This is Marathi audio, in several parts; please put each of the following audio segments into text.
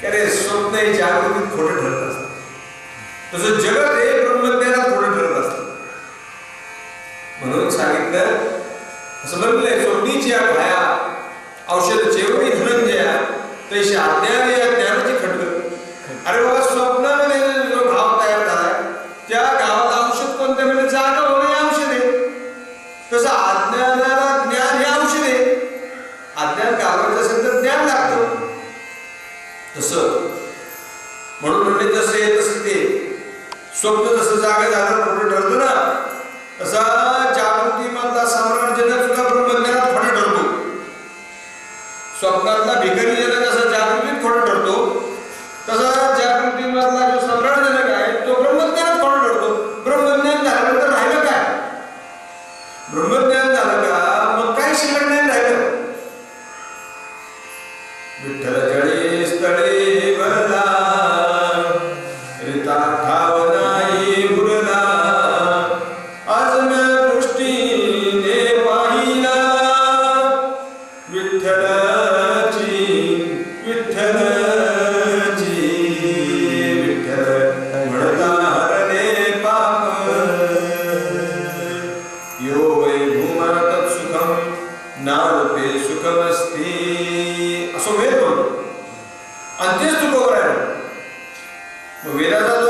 की अरे स्वप्न हे जागृतीत खोटं ठरत असतं. तसं जगत हे ब्रह्मज्ञानात खोटं ठरत असतं. म्हणून सांगितलं असं म्हणलंय स्वप्नीची या भाया औषध जेवढी धनंजया तशी अज्ञान या ज्ञानाची खटक अरे बाबा स्वप्न स्वप्न जसं जागा झालं खोटं ठरतं ना. तसा जागृतीमधला सम्राट जनक सुद्धा ब्रह्मज्ञानात खोटं ठरतो स्वप्नातला भिकारी जनक असा जागृतीत खोटं ठरतो तसा जागृतीमधला जो सम्राट जनक आहे तो ब्रह्मज्ञानात खोटं ठरतो ब्रह्मज्ञान झाल्यानंतर राहिलं काय? ब्रह्मज्ञान झालं का? मग काय शिकण नाही राहिलं. विठ्ठल विठ्ठलाची विठ्ठलाची विठ्ठल म्हणता हरणे पाप. यो वै भूमा तत्सुखम नारूपे सुखमस्ती. असो वेद म्हणतो आणि तेच तुकोबर आहे वेदाचा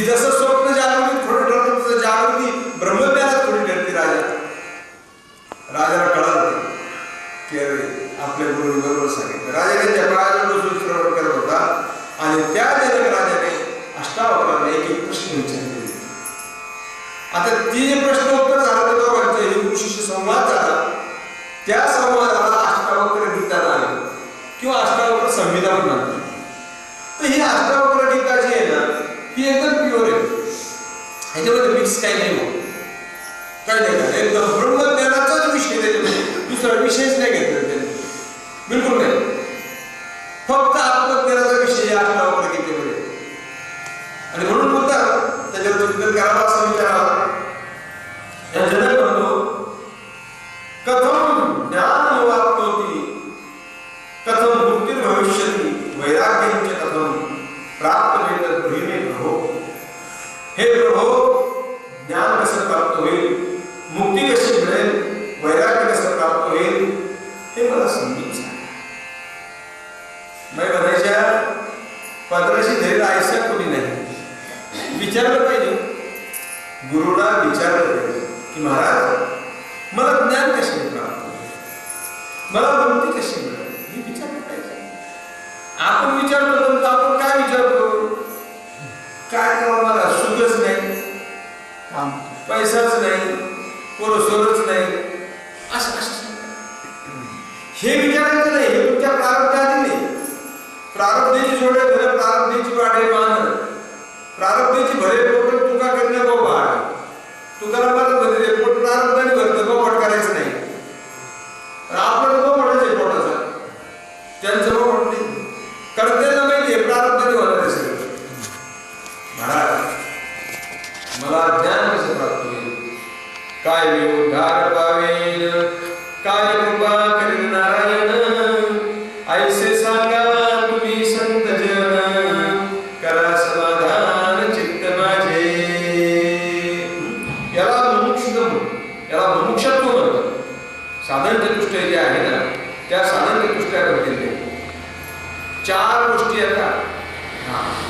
की जसं स्वप्न जागृती थोडं ठरलं तसं जागृती ब्रह्मज्ञानात थोडी ठरते राजा। राजाला कळालं की अरे आपल्या गुरु बरोबर सांगितलं राजा त्यांच्या काळात बसून श्रवण करत होता आणि त्या जनक राजाने अष्टावक्रांना एक एक प्रश्न विचारले आता ती जे प्रश्न उत्तर झालं ते दोघांचे हिंदू शिष्य संवाद झाला त्या संवादाला अष्टावक्र गीता नाव किंवा अष्टावक्र संहिता म्हणतात ना ही एकदम प्युअर आहे याच्यामध्ये मिक्स काही नाही होत काय का एकदम ब्रह्मज्ञानाचाच विषय त्याच्यामध्ये दुसरा विषयच नाही घेतला त्याने बिलकुल नाही। फक्त आत्मज्ञानाचा विषय या अष्टावक्र गीतेमध्ये आणि म्हणून म्हणतात त्याच्यावर करावा करावं असं विचारावं की महाराज मला ज्ञान कसे प्राप्त मला भक्ती कशी मिळाली हे विचार पाहिजे आपण विचारतो तर आपण काय विचारतो? काय करावं मला? सुखच नाही. पैसाच नाही. पोरसोरच नाही. असं असं हे विचारायचं नाही. हे तुमच्या प्रारब्धातील नाही. प्रारब्धेची जोडे भले प्रारब्धेची वाढे मान प्रारब्धेची भरे आहे ना, त्या साधन चतुष्टयाबद्दल चार गोष्टी येतात. हा.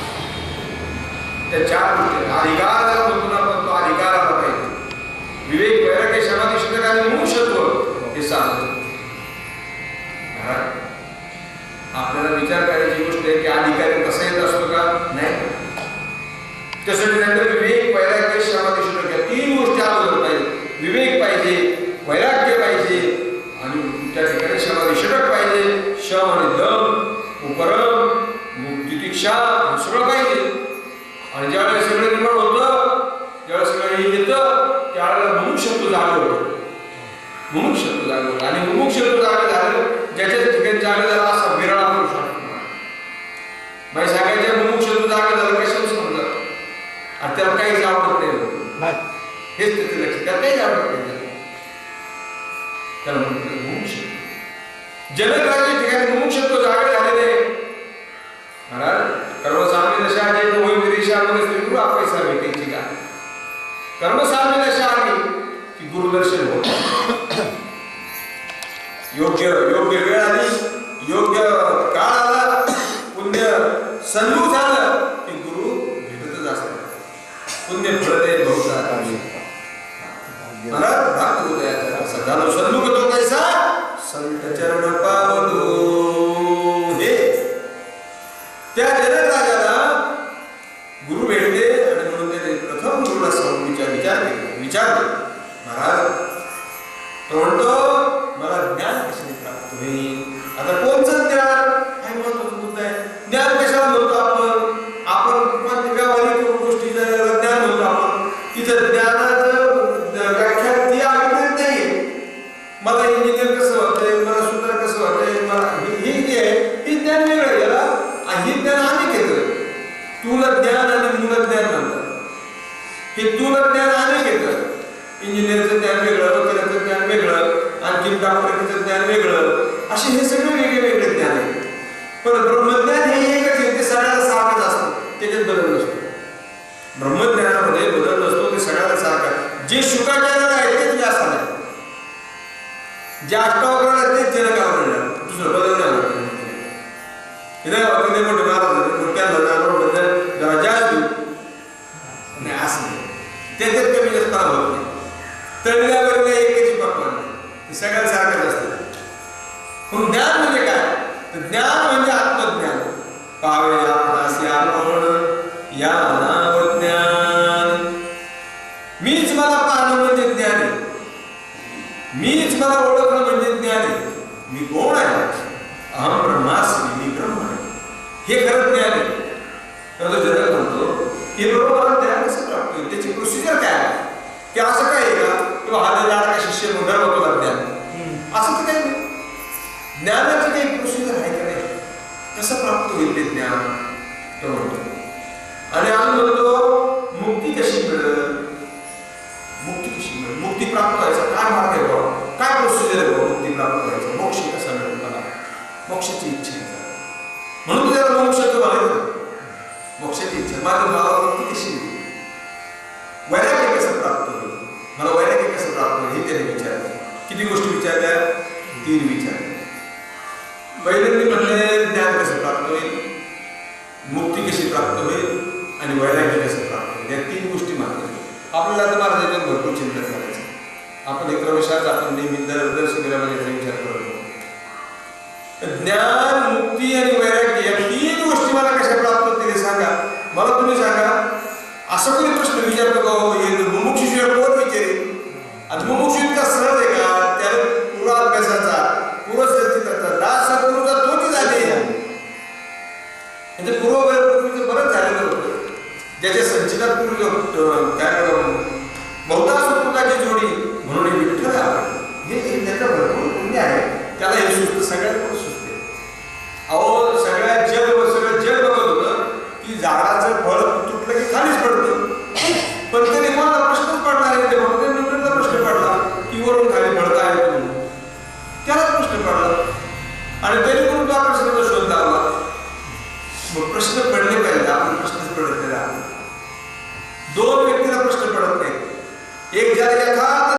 त्या चार गोष्टी आहेत. अधिकार ज्याला म्हणतो तो अधिकार पाहिजे. विवेक, वैराग्य, समाधी शिल्लक आणि मुमुक्षत्व हे आपल्याला विचार करायची गोष्ट आहे की अधिकारी कसा येत असतो का? नाही. त्यासाठी नंतर विवेक, वैराग्य, समाधी या तीन गोष्टी अगोदर पाहिजे. विवेक पाहिजे. दीक्षा हे सगळं आणि ज्यावेळेस सगळं निर्माण होतं ज्यावेळेस सगळं हे येतं त्यावेळेला मुमुक्षत्व जागं होतं. मुमुक्षत्व जागं होतं. आणि मुमुक्षत्व जागं झालं ज्याच्या ठिकाणी जागं झालं असा विरळा पुरुष. बाई सांगायच्या मुमुक्षत्व जागं झालं कशाला समजा आणि त्याला काहीच आवडत नाही. हेच त्याचं लक्ष. त्याला काहीच आवडत नाही. त्याला. त्याला म्हणतात मुमुक्षत्व जनकाच्या ठिकाणी मुमुक्षत्व जागे झालेले महाराज कर्मसामी दशा जे होई विरेशा की? गुरुदर्शन योग्य योग्य वेळ आली योग्य काळ आला पुण्य सन्मुख झालं की गुरु भेटतच असतात. पुण्य फळत भक्त हृदयाचा सदानो सन्मुख तो कैसा? संत चरण पावतो. महाराज तो म्हणतो मला ज्ञान कशाने प्राप्त होईल? आता कोणचं ज्ञान? हे महत्त्वाचा मुद्दा आहे. ज्ञान कशाला म्हणतो आपण? आपण कोणत्या व्यावहारिक गोष्टी ज्ञान म्हणतो आपण? तिथं ज्ञानाचं व्याख्या ती अभिप्रेत नाही मला इंजिनियर कसं होतंय मला सूत्र कसं होतंय मला हे हे जे आहे हे ज्ञान वेगळं गेला आणि हे ज्ञान आम्ही घेतलं तुला ज्ञान आणि मूल ज्ञान म्हणतात. हे तुला ज्ञान इंजिनिअरचं ज्ञान वेगळं वकिलाचं ज्ञान वेगळं आणखी डॉक्टरचं ज्ञान वेगळं असे हे सगळे वेगळे वेगळे ज्ञान आहे पण ब्रह्मज्ञान हे एकच आहे ते सगळ्याला सारखंच असतं त्याच्यात बदल नसतो. ब्रह्मज्ञानामध्ये बदल नसतो ते सगळ्याला सारखं आहे. जे शुकाचार्याला आहे तेच व्यासाला आहे जे अष्टावकरण आहेत तेच जनकाला म्हणणार दुसरं बदल नाही होणार. मोठे महाराज सगळ्या ते सारखंच असतं पण ज्ञान म्हणजे काय? तर ज्ञान म्हणजे आत्मज्ञान. पावे आपणासी आपण या नाव ज्ञान. मीच मला पाहणं म्हणजे ज्ञान आहे. मीच मला ओळखणं म्हणजे ज्ञान आहे. मी कोण आहे? अहम ब्रह्मास्मी मी ब्रह्म आहे. हे खरं ज्ञान आहे. तर तो जनक म्हणतो हे बरोबर मला ज्ञान कसं प्राप्त होईल? त्याची प्रोसिजर काय आहे? ज्ञानाची काही प्रोसिजर आहे का नाही? कसं प्राप्त होईल ते ज्ञान? तो म्हणतो. आणि आम्ही म्हणतो मुक्ती कशी मिळेल? मुक्ती कशी मिळेल? मुक्ती प्राप्त व्हायचा काय मार्ग आहे बाबा काय प्रोसिजर आहे बाबा मुक्ती प्राप्त व्हायचा मोक्ष कसा मिळेल मला? मोक्षाची इच्छा आहे. म्हणून त्याला मोक्षाचं मार्ग मोक्षाची इच्छा माझ्या मला मुक्ती कशी मिळेल? वैराग्य कसं प्राप्त होईल? मला वैराग्य कसं प्राप्त होईल? हे त्याने विचारलं. किती गोष्टी विचारल्या? तीन विचारल्या प्राप्त होईल आणि वैराग्य कसं प्राप्त होईल या तीन गोष्टी महत्त्वाच्या आपल्याला आता महाराजांवर भरपूर चिंतन करायचं. आपण एक प्रवेशात आपण नेहमी दर दर शिबिरामध्ये विचार करतो ज्ञान मुक्ती आणि वैराग्य या तीन गोष्टी मला कशा प्राप्त होतील सांगा. मला तुम्ही सांगा. असं कोणी प्रश्न विचारतो का हो हे मुमुक्षु कोण विचारेल? आणि मुमुक्षु इतका सहज आहे ज्याच्या संचितात पूर्वी अं, काय